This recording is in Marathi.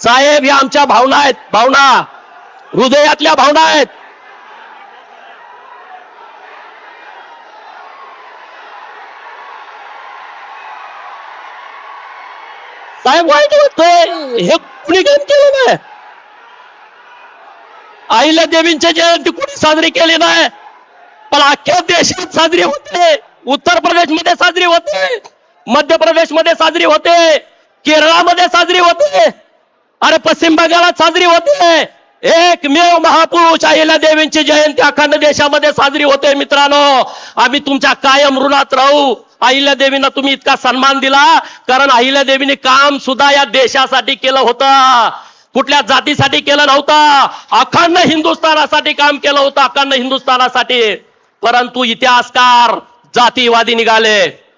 साहेब या आमच्या भावना आहेत. भावना. हृदयातल्या भावना आहेत. साहेब वाईट वाटतंय. हे कुणी काम केलं नाही? आईला देवींच्या जयंती कुणी साजरी केली नाही? पण अख्ख्या देशात साजरी होते. उत्तर प्रदेशमध्ये साजरी होते. मध्य प्रदेशमध्ये साजरी होते. केरळामध्ये साजरी होते. अरे पश्चिम बंगालात साजरी होते. एकमेव महापुरुष अहिल्या देवींची जयंती अखंड देशामध्ये साजरी होते मित्रांनो. आम्ही तुमच्या कायम ऋणात राहू. अहिल्या देवींना तुम्ही इतका सन्मान दिला कारण अहिल्या देवीने काम सुद्धा या देशासाठी केलं होतं. कुठल्या जातीसाठी केलं नव्हतं. अखंड हिंदुस्थानासाठी काम केलं होतं अखंड हिंदुस्थानासाठी. परंतु इतिहासकार जातीवादी निघाले.